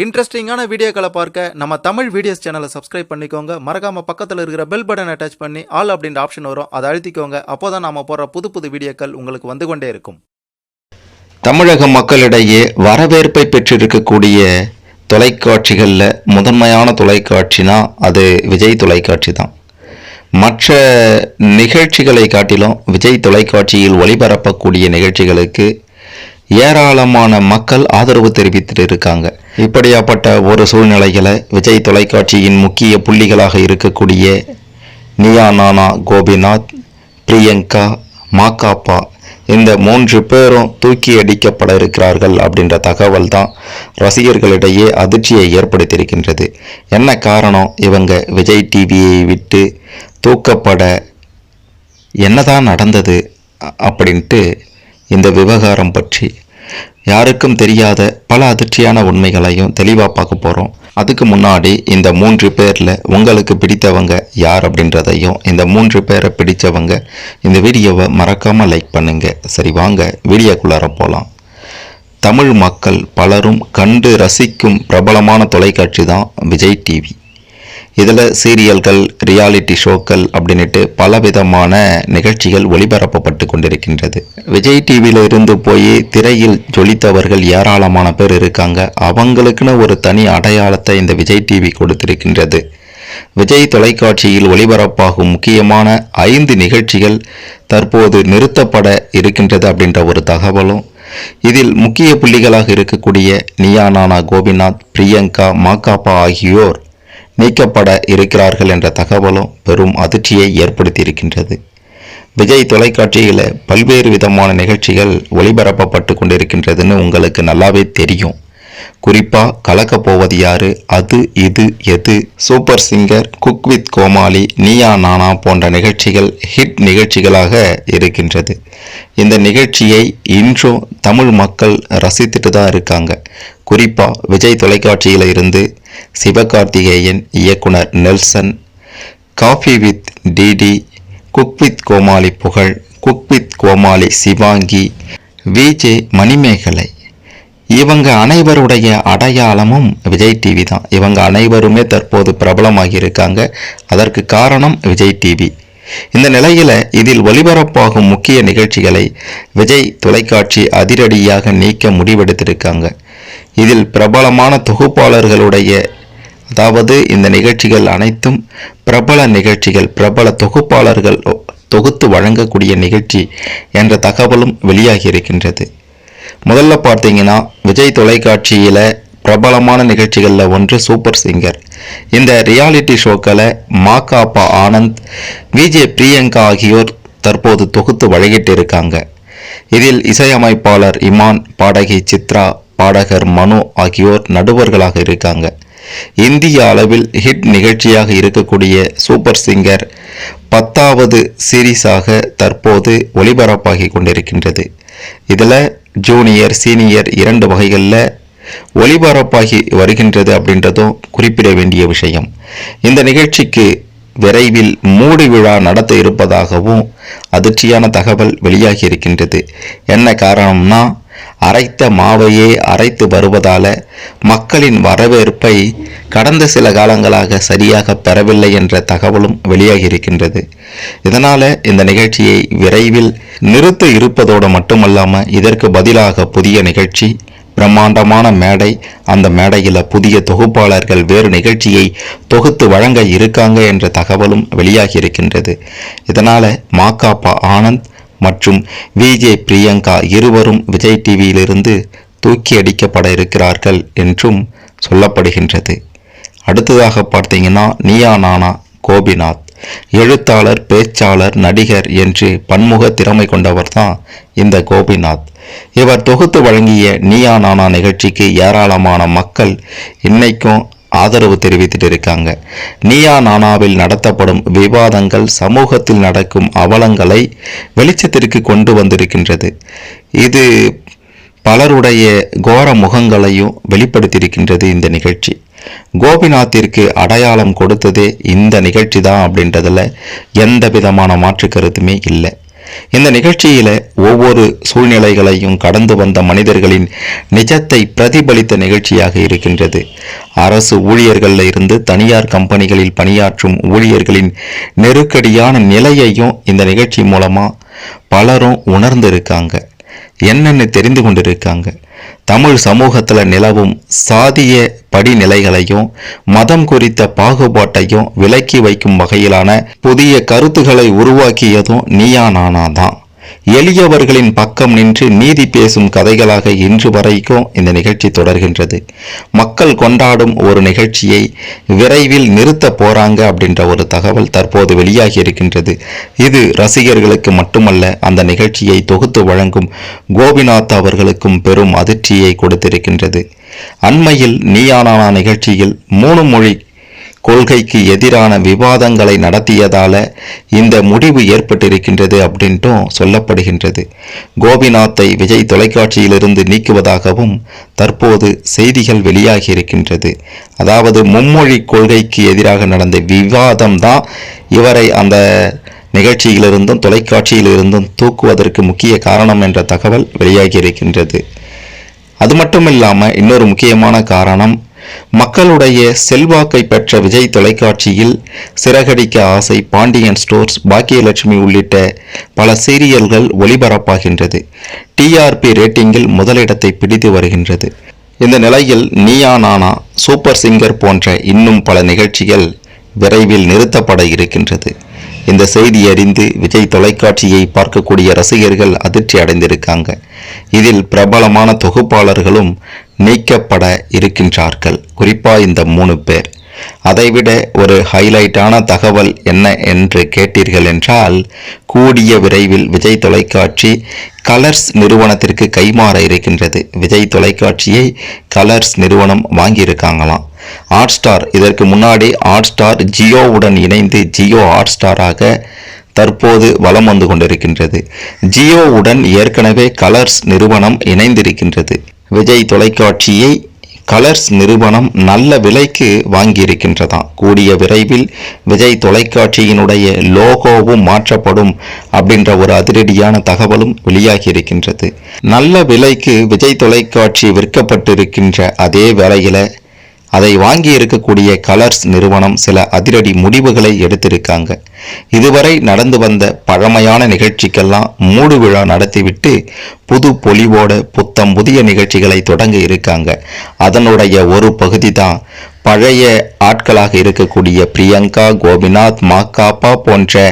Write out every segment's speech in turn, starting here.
இன்ட்ரெஸ்டிங்கான வீடியோக்களை பார்க்க நம்ம தமிழ் வீடியோஸ் சேனலை சப்ஸ்கிரைப் பண்ணிக்கோங்க. மறக்காம பக்கத்தில் இருக்கிற பெல் பட்டன் அட்டாச் பண்ணி ஆல் அப்படின்ற ஆப்ஷன் வரும். அதை அழுத்திக்கோங்க. அப்போதான் நாம போடுற புது புது வீடியோக்கள் உங்களுக்கு வந்து கொண்டே இருக்கும். தமிழக மக்களிடையே வரவேற்பை பெற்றிருக்கக்கூடிய தொலைக்காட்சிகளில் முதன்மையான தொலைக்காட்சினா அது விஜய் தொலைக்காட்சி தான். மற்ற நிகழ்ச்சிகளை காட்டிலும் விஜய் தொலைக்காட்சியில் ஒளிபரப்பக்கூடிய நிகழ்ச்சிகளுக்கு ஏராளமான மக்கள் ஆதரவு தெரிவித்துட்டு இருக்காங்க. இப்படியாப்பட்ட ஒரு சூழ்நிலைகளை விஜய் தொலைக்காட்சியின் முக்கிய புள்ளிகளாக இருக்கக்கூடிய நியா நானா கோபிநாத் பிரியங்கா மாக்காப்பா இந்த மூன்று பேரும் தூக்கி அடிக்கப்பட இருக்கிறார்கள் அப்படின்ற தகவல் தான் ரசிகர்களிடையே அதிர்ச்சியை ஏற்படுத்தியிருக்கின்றது. என்ன காரணம்? இவங்க விஜய் டிவியை விட்டு தூக்கப்பட என்னதான் நடந்தது? அப்படின்ட்டு இந்த விவகாரம் பற்றி யாருக்கும் தெரியாத பல அதிர்ச்சியான உண்மைகளையும் தெளிவாக பார்க்க போகிறோம் அதுக்கு முன்னாடி இந்த மூன்று பேரில் உங்களுக்கு பிடித்தவங்க யார் அப்படின்றதையும் இந்த மூன்று பேரை பிடிச்சவங்க இந்த வீடியோவை மறக்காமல் லைக் பண்ணுங்க. சரி வாங்க வீடியோக்குள்ளார போகலாம் தமிழ் மக்கள் பலரும் கண்டு ரசிக்கும் பிரபலமான தொலைக்காட்சி தான் விஜய் டிவி. இதில் சீரியல்கள் ரியாலிட்டி ஷோக்கள் அப்படின்னுட்டு பலவிதமான நிகழ்ச்சிகள் ஒளிபரப்பப்பட்டு கொண்டிருக்கின்றது. விஜய் டிவியில் இருந்து போய் திரையில் ஜொலித்தவர்கள் ஏராளமான பேர் இருக்காங்க. அவங்களுக்குன்னு ஒரு தனி அடையாளத்தை இந்த விஜய் டிவி கொடுத்திருக்கின்றது. விஜய் தொலைக்காட்சியில் ஒளிபரப்பாகும் முக்கியமான ஐந்து நிகழ்ச்சிகள் தற்போது நிறுத்தப்பட இருக்கின்றது அப்படின்ற ஒரு தகவலும் இதில் முக்கிய புள்ளிகளாக இருக்கக்கூடிய நியா நானா கோபிநாத் பிரியங்கா மாக்காப்பா ஆகியோர் நீக்கப்பட இருக்கிறார்கள் என்ற தகவலும் பெரும் அதிர்ச்சியை ஏற்படுத்தியிருக்கின்றது. விஜய் தொலைக்காட்சியில் பல்வேறு விதமான நிகழ்ச்சிகள் ஒளிபரப்பப்பட்டு கொண்டிருக்கின்றதுன்னு உங்களுக்கு நல்லாவே தெரியும். குறிப்பா கலக்கப் போவது யாரு? அது இது எது? Super singer cook with Comali Neeya Naana போன்ற நிகழ்ச்சிகள் ஹிட் நிகழ்ச்சிகளாக இருக்கின்றது. இந்த நிகழ்ச்சியை இன்றும் தமிழ் மக்கள் ரசித்துட்டு தான் இருக்காங்க. குறிப்பா விஜய் தொலைக்காட்சியில் இருந்து சிவகார்த்திகேயன் இயக்குனர் Nelson coffee with DD cook with Comali Pugazh cook with Comali Sivaangi VJ Manimegalai இவங்க அனைவருடைய அடையாளமும் விஜய் டிவி தான். இவங்க அனைவருமே தற்போது பிரபலமாகி இருக்காங்க அதற்கு காரணம் விஜய் டிவி இந்த நிலையில இதில் ஒளிபரப்பாகும் முக்கிய நிகழ்ச்சிகளை விஜய் தொலைக்காட்சி அதிரடியாக நீக்க முடிவெடுத்திருக்காங்க. இதில் பிரபலமான தொகுப்பாளர்களுடைய அதாவது இந்த நிகழ்ச்சிகள் அனைத்தும் பிரபல நிகழ்ச்சிகள் பிரபல தொகுப்பாளர்கள் தொகுத்து வழங்கக்கூடிய நிகழ்ச்சி என்ற தகவலும் வெளியாகி இருக்கின்றது முதல்ல பார்த்தீங்கன்னா விஜய் தொலைக்காட்சியில் பிரபலமான நிகழ்ச்சிகளில் ஒன்று சூப்பர் சிங்கர். இந்த ரியாலிட்டி ஷோக்களை மாகாப்பா ஆனந்த் விஜே பிரியங்கா ஆகியோர் தற்போது தொகுத்து வழங்கிட்டு இருக்காங்க இதில் இசையமைப்பாளர் இமான் பாடகி சித்ரா பாடகர் மனு ஆகியோர் நடுவர்களாக இருக்காங்க. இந்திய அளவில் ஹிட் நிகழ்ச்சியாக இருக்கக்கூடிய சூப்பர் சிங்கர் பத்தாவது சீரீஸாக தற்போது ஒளிபரப்பாகி கொண்டிருக்கின்றது. இதில் ஜூனியர் சீனியர் இரண்டு வகைகளில் ஒளிபரப்பாகி வருகின்றது அப்படின்றதும் குறிப்பிட வேண்டிய விஷயம். இந்த நிகழ்ச்சிக்கு விரைவில் மூடு விழா நடத்த இருப்பதாகவும் அதிர்ச்சியான தகவல் வெளியாகி இருக்கின்றது. என்ன காரணம்னா அரைத்த மாவையே அரைத்து வருவதால மக்களின் வரவேற்பை கடந்த சில காலங்களாக சரியாக பெறவில்லை என்ற தகவலும் வெளியாகி இருக்கின்றது இதனால இந்த நிகழ்ச்சியை விரைவில் நிறுத்த இருப்பதோடு மட்டுமல்லாம இதற்கு பதிலாக புதிய நிகழ்ச்சி பிரம்மாண்டமான மேடை அந்த மேடையில் புதிய தொகுப்பாளர்கள் வேறு நிகழ்ச்சியை தொகுத்து வழங்க இருக்காங்க என்ற தகவலும் வெளியாகி இருக்கின்றது இதனால மாக்காப்பா ஆனந்த் மற்றும் விஜே பிரியங்கா இருவரும் விஜய் டிவியிலிருந்து தூக்கி அடிக்கப்பட இருக்கிறார்கள் என்றும் சொல்லப்படுகின்றது. அடுத்ததாக பார்த்தீங்கன்னா நியா நானா கோபிநாத். எழுத்தாளர் பேச்சாளர் நடிகர் என்று பன்முக திறமை கொண்டவர் தான் இந்த கோபிநாத். இவர் தொகுத்து வழங்கிய நீயா நானா நிகழ்ச்சிக்கு ஏராளமான மக்கள் இன்னைக்கும் ஆதரவு தெரிவித்துட்டு இருக்காங்க நீயா நானாவில் நடத்தப்படும் விவாதங்கள் சமூகத்தில் நடக்கும் அவலங்களை வெளிச்சத்திற்கு கொண்டு வந்திருக்கின்றது. இது பலருடைய கோர முகங்களையும் வெளிப்படுத்தியிருக்கின்றது இந்த நிகழ்ச்சி. கோபிநாத்திற்கு அடையாளம் கொடுத்ததே இந்த நிகழ்ச்சி தான் அப்படின்றதில் எந்த விதமான மாற்று கருத்துமே இல்லை. இந்த நிகழ்ச்சியில ஒவ்வொரு சூழ்நிலைகளையும் கடந்து வந்த மனிதர்களின் நிஜத்தை பிரதிபலித்த நிகழ்ச்சியாக இருக்கின்றது. அரசு ஊழியர்களில் இருந்து தனியார் கம்பெனிகளில் பணியாற்றும் ஊழியர்களின் நெருக்கடியான நிலையையும் இந்த நிகழ்ச்சி மூலமா பலரும் உணர்ந்திருக்காங்க. என்னென்னு தெரிந்து கொண்டிருக்காங்க. தமிழ் சமூகத்தில் நிலவும் சாதிய படிநிலைகளையும் மதம் குறித்த பாகுபாட்டையும் விலக்கி வைக்கும் வகையிலான புதிய கருத்துக்களை உருவாக்கியதும் நீயா நானா தான். எளியவர்களின் பக்கம் நின்று நீதி பேசும் கதைகளாக இன்று வரைக்கும் இந்த நிகழ்ச்சி தொடர்கின்றது. மக்கள் கொண்டாடும் ஒரு நிகழ்ச்சியை விரைவில் நிறுத்த போறாங்க அப்படின்ற ஒரு தகவல் தற்போது வெளியாகி இருக்கின்றது. இது ரசிகர்களுக்கு மட்டுமல்ல அந்த நிகழ்ச்சியை தொகுத்து வழங்கும் கோபிநாத் அவர்களுக்கும் பெரும் அதிர்ச்சியை கொடுத்திருக்கின்றது. அண்மையில் நீயானானா நிகழ்ச்சியில் மூணு மொழி கொள்கைக்கு எதிரான விவாதங்களை நடத்தியதால இந்த முடிவு ஏற்பட்டிருக்கின்றது அப்படின்ட்டும் சொல்லப்படுகின்றது. கோபிநாத்தை விஜய் தொலைக்காட்சியிலிருந்து நீக்குவதாகவும் தற்போது செய்திகள் வெளியாகி இருக்கின்றது அதாவது மும்மொழி கொள்கைக்கு எதிராக நடந்த விவாதம் தான் இவரை அந்த நிகழ்ச்சியிலிருந்தும் தொலைக்காட்சியிலிருந்தும் தூக்குவதற்கு முக்கிய காரணம் என்ற தகவல் வெளியாகி இருக்கின்றது அது மட்டும் இல்லாமல் இன்னொரு முக்கியமான காரணம் மக்களுடைய செல்வாக்கை பெற்ற விஜய் தொலைக்காட்சியில் சிறகடிக்க ஆசை பாண்டியன் ஸ்டோர்ஸ் பாக்கியலட்சுமி உள்ளிட்ட பல சீரியல்கள் ஒளிபரப்பாகின்றது. டிஆர்பி ரேட்டிங்கில் முதலிடத்தை பிடித்து வருகின்றது. இந்த நிலையில் நீயா நானா சூப்பர் சிங்கர் போன்ற இன்னும் பல நிகழ்ச்சிகள் விரைவில் நிறுத்தப்பட இருக்கின்றது. இந்த செய்தி அறிந்து விஜய் தொலைக்காட்சியை பார்க்கக்கூடிய ரசிகர்கள் அதிர்ச்சி அடைந்திருக்காங்க. இதில் பிரபலமான தொகுப்பாளர்களும் நீக்கப்பட இருக்கின்றார்கள். குறிப்பா இந்த மூணு பேர். அதைவிட ஒரு ஹைலைட்டான தகவல் என்ன என்று கேட்டீர்கள் என்றால் கூடிய விரைவில் விஜய் தொலைக்காட்சி கலர்ஸ் நிறுவனத்திற்கு கைமாற இருக்கின்றது. விஜய் தொலைக்காட்சியை கலர்ஸ் நிறுவனம் வாங்கியிருக்காங்களாம். ஹாட் ஸ்டார் இதற்கு முன்னாடி ஹாட் ஸ்டார் ஜியோவுடன் இணைந்து ஜியோ ஹாட் ஸ்டாராக தற்போது வலம் வந்து கொண்டிருக்கின்றது. ஜியோவுடன் ஏற்கனவே கலர்ஸ் நிறுவனம் இணைந்திருக்கின்றது. விஜய் தொலைக்காட்சியை கலர்ஸ் நிறுவனம் நல்ல விலைக்கு வாங்கியிருக்கின்றதாம் கூடிய விரைவில் விஜய் தொலைக்காட்சியினுடைய லோகோவும் மாற்றப்படும் அப்படின்ற ஒரு அதிரடியான தகவலும் வெளியாகி இருக்கின்றது நல்ல விலைக்கு விஜய் தொலைக்காட்சி விற்கப்பட்டிருக்கின்ற அதே வேளையில அதை வாங்கி இருக்கக்கூடிய கலர்ஸ் நிறுவனம் சில அதிரடி முடிவுகளை எடுத்திருக்காங்க. இதுவரை நடந்து வந்த பழமையான நிகழ்ச்சிக்கெல்லாம் மூடு விழா நடத்திவிட்டு புது பொலிவோட புத்தம் புதிய நிகழ்ச்சிகளை தொடங்க இருக்காங்க. அதனுடைய ஒரு பகுதி தான் பழைய ஆட்களாக இருக்கக்கூடிய பிரியங்கா கோபிநாத் மாக்காப்பா போன்ற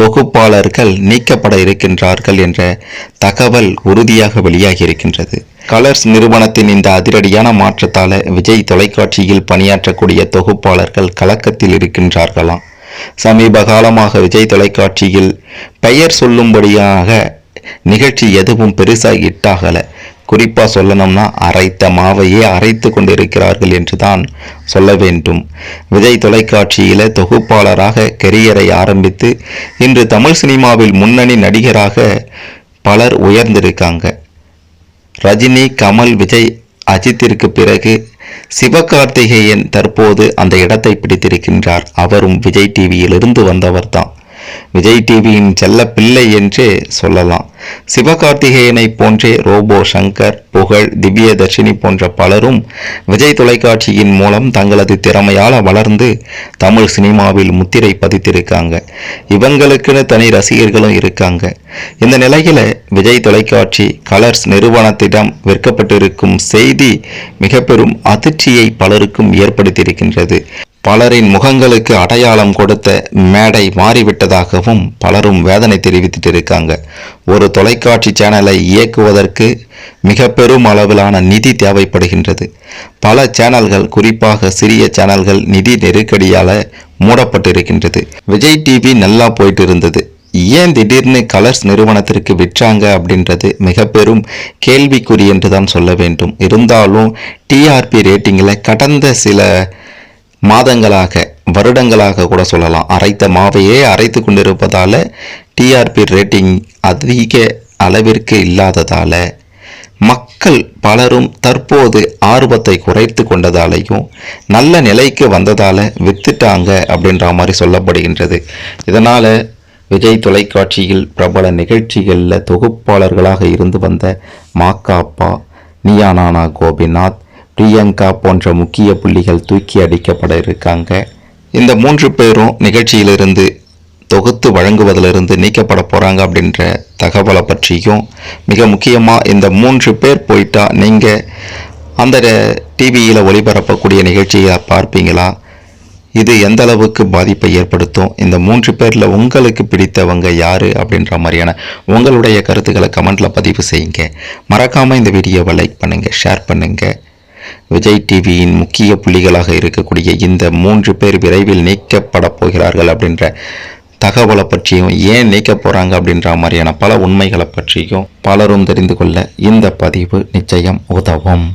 தொகுப்பாளர்கள் நீக்கப்பட இருக்கின்றார்கள் என்ற தகவல் உறுதியாக வெளியாகி இருக்கின்றது. கலர்ஸ் நிறுவனத்தின் இந்த அதிரடியான மாற்றத்தால் விஜய் தொலைக்காட்சியில் பணியாற்றக்கூடிய தொகுப்பாளர்கள் கலக்கத்தில் இருக்கின்றார்களாம் சமீப காலமாக விஜய் தொலைக்காட்சியில் பெயர் சொல்லும்படியாக நிகழ்ச்சி எதுவும் பெருசாக இட்டாகல. குறிப்பாக சொல்லணும்னா அரைத்த மாவையே அரைத்து கொண்டிருக்கிறார்கள் என்றுதான் சொல்ல வேண்டும். விஜய் தொலைக்காட்சியில தொகுப்பாளராக கெரியரை ஆரம்பித்து இன்று தமிழ் சினிமாவில் முன்னணி நடிகராக பலர் உயர்ந்திருக்காங்க. ரஜினி கமல் விஜய் அஜித்திற்கு பிறகு சிவகார்த்திகேயன் தற்போது அந்த இடத்தை பிடித்திருக்கின்றார். அவரும் விஜய் டிவியிலிருந்து வந்தவர்தான். விஜய் டிவியின் செல்ல பிள்ளை என்றே சொல்லலாம். சிவகார்த்திகேயனை போன்றே ரோபோ சங்கர் புகழ் திவ்யதர்ஷினி போன்ற பலரும் விஜய் தொலைக்காட்சியின் மூலம் தங்களது திறமையால் வளர்ந்து தமிழ் சினிமாவில் முத்திரை பதித்திருக்காங்க. இவங்களுக்குன்னு தனி ரசிகர்களும் இருக்காங்க. இந்த நிலையில் விஜய் தொலைக்காட்சி கலர்ஸ் நிறுவனத்திடம் விற்கப்பட்டிருக்கும் செய்தி மிக பெரும் அதிர்ச்சியை பலருக்கும் ஏற்படுத்தியிருக்கின்றது. பலரின் முகங்களுக்கு அடையாளம் கொடுத்த மேடை மாறிவிட்டதாகவும் பலரும் வேதனை தெரிவித்துட்டு இருக்காங்க ஒரு தொலைக்காட்சி சேனலை இயக்குவதற்கு மிக பெரும் அளவிலான நிதி தேவைப்படுகின்றது. பல சேனல்கள் குறிப்பாக சிறிய சேனல்கள் நிதி நெருக்கடியால் மூடப்பட்டிருக்கின்றது. விஜய் டிவி நல்லா போயிட்டு இருந்தது ஏன் திடீர்னு கலர்ஸ் நிறுவனத்திற்கு விற்றாங்க அப்படின்றது மிக பெரும் கேள்விக்குறி என்று தான் சொல்ல வேண்டும். இருந்தாலும் டிஆர்பி ரேட்டிங்கில் கடந்த சில மாதங்களாக வருடங்களாக கூட சொல்லலாம். அரைத்த மாவையே அரைத்து கொண்டிருப்பதால் டிஆர்பி ரேட்டிங் அதிக அளவிற்கு இல்லாததால் மக்கள் பலரும் தற்போது ஆர்வத்தை குறைத்து கொண்டதாலையும் நல்ல நிலைக்கு வந்ததால் வித்துட்டாங்க அப்படின்ற மாதிரி சொல்லப்படுகின்றது. இதனால் விஜய் தொலைக்காட்சியில் பிரபல நிகழ்ச்சிகளில் தொகுப்பாளர்களாக இருந்து வந்த மாக்காப்பா நியானானா கோபிநாத் பிரியங்கா போன்ற முக்கிய புள்ளிகள் தூக்கி அடிக்கப்பட இருக்காங்க. இந்த மூன்று பேரும் நிகழ்ச்சியிலிருந்து தொகுத்து வழங்குவதிலிருந்து நீக்கப்பட போகிறாங்க அப்படின்ற தகவலை பற்றியும் மிக முக்கியமாக இந்த மூன்று பேர் போயிட்டா நீங்கள் அந்த டிவியில் ஒளிபரப்பக்கூடிய நிகழ்ச்சியை பார்ப்பீங்களா? இது எந்த அளவுக்கு பாதிப்பை ஏற்படுத்தும்? இந்த மூன்று பேரில் உங்களுக்கு பிடித்தவங்க யார் அப்படின்ற மாதிரியான உங்களுடைய கருத்துக்களை கமெண்ட்டில் பதிவு செய்யுங்க. மறக்காமல் இந்த வீடியோவை லைக் பண்ணுங்கள் ஷேர் பண்ணுங்கள் விஜய் டிவியின் முக்கிய புள்ளிகளாக இருக்கக்கூடிய இந்த மூன்று பேர் விரைவில் நீக்கப்பட போகிறார்கள் அப்படின்ற தகவலை பற்றியும் ஏன் நீக்க போகிறாங்க அப்படின்ற மாதிரியான பல உண்மைகளை பற்றியும் பலரும் தெரிந்து கொள்ள இந்த பதிவு நிச்சயம் உதவும்.